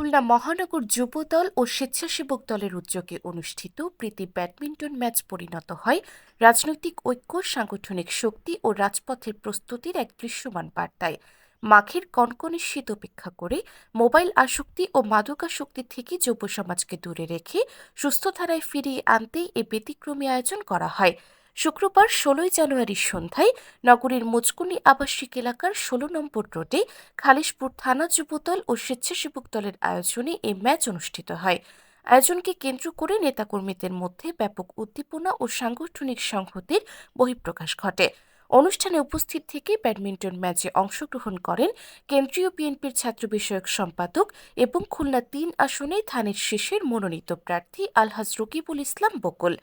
খুলনা মহানগর যুবদল ও স্বেচ্ছাসেবক দলের উদ্যোগে অনুষ্ঠিত প্রীতি ব্যাডমিন্টন ম্যাচ পরিণত হয়। রাজনৈতিক ঐক্য, সাংগঠনিক শক্তি ও রাজপথের প্রস্তুতির এক দৃশ্যমান বার্তায়। মাঘের কনকনে শীত উপেক্ষা করে মোবাইল আসক্তি ও মাদকাসক্তি থেকে যুব সমাজকে দূরে রেখে সুস্থ ধারায় ফিরিয়ে আনতেই এ ব্যতিক্রমী আয়োজন করা হয়। শুক্রবার ষোলোই জানুয়ারি সন্ধ্যায় নগরীর মুচকুনি আবাসিক এলাকার ষোলো নম্বর রোডে খালিশপুর থানা যুবদল ও স্বেচ্ছাসেবক দলের আয়োজনে এই ম্যাচ অনুষ্ঠিত হয়। আয়োজনকে কেন্দ্র করে নেতাকর্মীদের মধ্যে ব্যাপক উদ্দীপনা ও সাংগঠনিক সংহতির বহিঃপ্রকাশ ঘটে। অনুষ্ঠানে উপস্থিত থেকে ব্যাডমিন্টন ম্যাচে অংশগ্রহণ করেন কেন্দ্রীয় বিএনপির ছাত্র বিষয়ক সম্পাদক এবং খুলনা তিন আসনে ধানের শীষের মনোনীত প্রার্থী আলহাজ রকিবুল ইসলাম বকুল।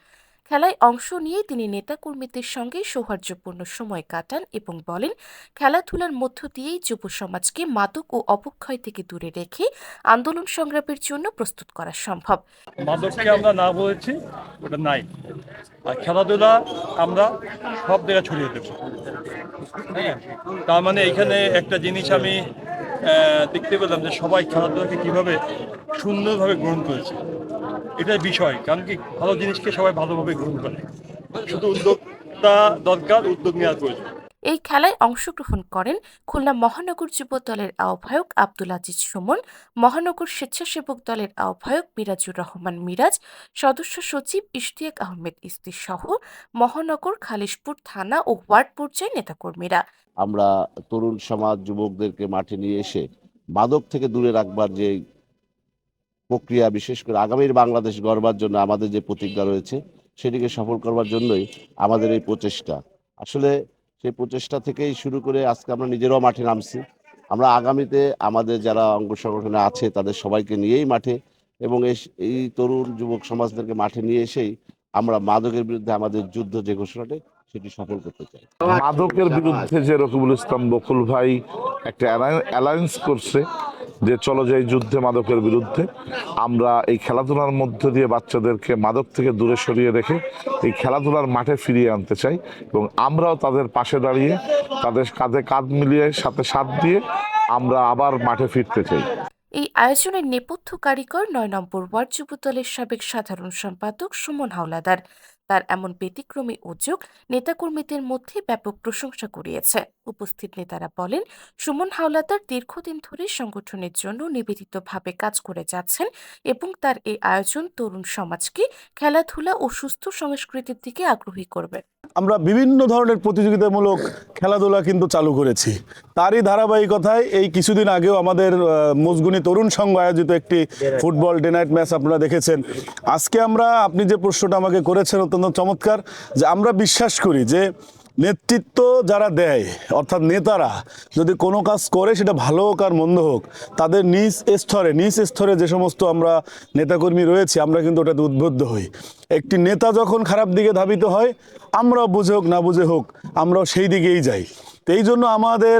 খেলায় অংশ নিয়ে তিনি নেতাকর্মীদের সঙ্গে সৌহার্দ্যপূর্ণ সময় কাটান এবং বলেন, খেলাধুলার মধ্য দিয়েই যুব সমাজকে মাদক ও অবক্ষয় থেকে দূরে রেখে আন্দোলন সংগ্রামের জন্য প্রস্তুত করা সম্ভব। মাদককে আমরা না বলেছি, ওটা নাই। আর খেলাধুলা আমরা সব জায়গায় ছড়িয়ে দেবো। হ্যাঁ? তার মানে এখানে একটা জিনিস আমি দেখতে পেলাম যে সবাই খেলাধুলাকে কীভাবে সুন্দরভাবে গ্রহণ করেছে। এটাই বিষয় কারণ কি ভালো জিনিসকে সবাই ভালোভাবে গ্রহণ করে। শুধু উদ্যোগটা দরকার উদ্যোগ নেওয়ার প্রয়োজন। এই খেলায় অংশগ্রহণ করেন খুলনা মহানগর যুব দলের আহ্বায়ক আব্দুল আজিজ সুমন মহানগর স্বেচ্ছাসেবক দলের আহ্বায়ক মিরাজুর রহমান মিরাজ সদস্য সচিব ইশতিয়াক আহমেদ ইস্তি সহ মহানগর খালিশপুর থানা ও ওয়ার্ড পর্যায়ে নেতাকর্মীরা। আমরা তরুণ সমাজ যুবকদেরকে মাঠে নিয়ে এসে মাদক থেকে দূরে রাখবার যে প্রক্রিয়া, বিশেষ করে আগামীর বাংলাদেশ গড়বার জন্য আমাদের যে প্রতিজ্ঞা রয়েছে, সেটিকে সফল করবার জন্যই আমাদের এই প্রচেষ্টা। আসলে সেই প্রচেষ্টা থেকেই শুরু করে আজকে আমরা নিজেরাও মাঠে নামছি। আমরা আগামীতে আমাদের যারা অঙ্গ সংগঠনে আছে, তাদের সবাইকে নিয়েই মাঠে এবং এই- তরুণ যুবক সমাজদেরকে মাঠে নিয়ে এসেই আমরা মাদকের বিরুদ্ধে আমাদের যুদ্ধ যে ঘোষণাটি, সেটি সফল করতে চাই। মাদকের বিরুদ্ধে যে রকিবুল ইসলাম বকুল ভাই একটা অ্যালায়েন্স করছে যে চলো যাই যুদ্ধে মাদকের বিরুদ্ধে, আমরা এই খেলাধুলার মধ্য দিয়ে বাচ্চাদেরকে মাদক থেকে দূরে সরিয়ে রেখে এই খেলাধুলার মাঠে ফিরিয়ে আনতে চাই এবং আমরাও তাদের পাশে দাঁড়িয়ে তাদের কাঁধে কাঁধ মিলিয়ে সাথে সাথ দিয়ে আমরা আবার মাঠে ফিরতে চাই। এই আয়োজনের নেপথ্য কারিগর নয় নম্বর ওয়ার্ড যুবদলের সাবেক সাধারণ সম্পাদক সুমন হাওলাদার। তার এমন ব্যতিক্রমী উদ্যোগ নেতাকর্মীদের মধ্যে ব্যাপক প্রশংসা কুড়িয়েছে। উপস্থিত নেতারা বলেন, সুমন হাওলাদার দীর্ঘদিন ধরে সংগঠনের জন্য নিবেদিতভাবে কাজ করে যাচ্ছেন এবং তার এই আয়োজন তরুণ সমাজকে খেলাধুলা ও সুস্থ সংস্কৃতির দিকে আগ্রহী করবে। আমরা বিভিন্ন ধরনের প্রতিযোগিতামূলক খেলাধুলা কিন্তু চালু করেছি। তারই ধারাবাহিকতায় এই কিছুদিন আগেও আমাদের মজগুনি তরুণ সংঘ আয়োজিত একটি ফুটবল ডে নাইট ম্যাচ আপনারা দেখেছেন। আজকে আমরা, আপনি যে প্রশ্নটা আমাকে করেছেন অত্যন্ত চমৎকার, যে আমরা বিশ্বাস করি যে নেতৃত্ব যারা দেয়, অর্থাৎ নেতারা, যদি কোনো কাজ করে সেটা ভালো হোক আর মন্দ হোক, তাদের নিজ স্তরে নিজ স্তরে যে সমস্ত আমরা নেতাকর্মী রয়েছে, আমরা কিন্তু ওটাতে উদ্বুদ্ধ হই। একটি নেতা যখন খারাপ দিকে ধাবিত হয়, আমরাও বুঝে হোক, না বুঝে হোক, আমরাও সেই দিকেই যাই। তো এই জন্য আমাদের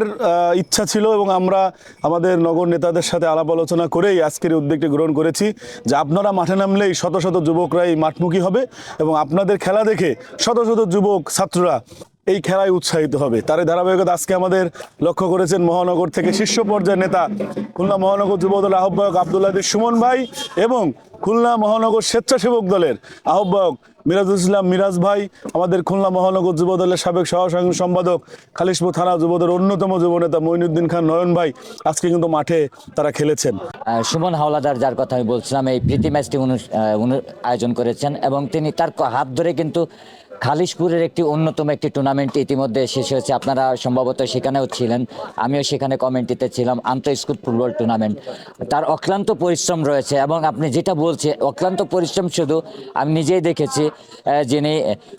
ইচ্ছা ছিল এবং আমরা আমাদের নগর নেতাদের সাথে আলাপ আলোচনা করেই আজকের উদ্যোগটি গ্রহণ করেছি যে আপনারা মাঠে নামলেই শত শত যুবকরাই মাঠমুখী হবে এবং আপনাদের খেলা দেখে শত শত যুবক, ছাত্ররা এই খেলায় উৎসাহিত হবে। তার ধারাবাহিকতা আজকে আমাদের লক্ষ্য করেছেন মহানগর থেকে শীর্ষ পর্যায়ের নেতা খুলনা মহানগর যুবদল আহ্বায়ক আবদুল্লাহ সুমন ভাই এবং খুলনা মহানগর স্বেচ্ছাসেবক দলের আহ্বায়ক মিরাজুল ইসলাম মিরাজ ভাই, আমাদের খুলনা মহানগর যুবদলের সাবেক সহ সম্পাদক খালিশপুর থানা যুবদলের অন্যতম যুবনেতা মঈনুদ্দিন খান নয়ন ভাই, আজকে কিন্তু মাঠে তারা খেলেছেন। সুমন হাওলাদার, যার কথা আমি বলছিলাম, এই প্রীতি ম্যাচটি আয়োজন করেছেন এবং তিনি তার হাত ধরে কিন্তু খালিশপুরের একটি অন্যতম একটি টুর্নামেন্ট ইতিমধ্যে শেষ হয়েছে। আপনারা সম্ভবত সেখানেও ছিলেন। আমিও সেখানে কমেন্টিতে ছিলাম, আন্তঃ স্কুল ফুটবল টুর্নামেন্ট তার অক্লান্ত পরিশ্রম রয়েছে এবং আপনি যেটা বলছে, অক্লান্ত পরিশ্রম শুধু আমি নিজেই দেখেছি যিনি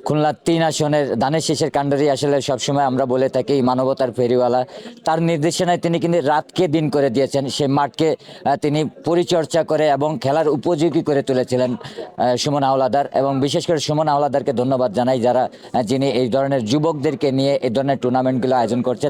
খুলনার তিন আসনের ধানের শেষের কাণ্ডারি আসলে সবসময় আমরা বলে থাকি, মানবতার ফেরিওয়ালা। তার নির্দেশনায় তিনি কিন্তু রাতকে দিন করে দিয়েছেন। সে মাঠকে তিনি পরিচর্যা করে এবং খেলার উপযোগী করে তুলেছিলেন সুমন আওলাদার এবং বিশেষ করে সুমন আওলাদারকে ধন্যবাদ জানাই। যারা আহ, যিনি এই ধরনের যুবকদেরকে নিয়ে এই ধরনের টুর্নামেন্টগুলো আয়োজন করছেন।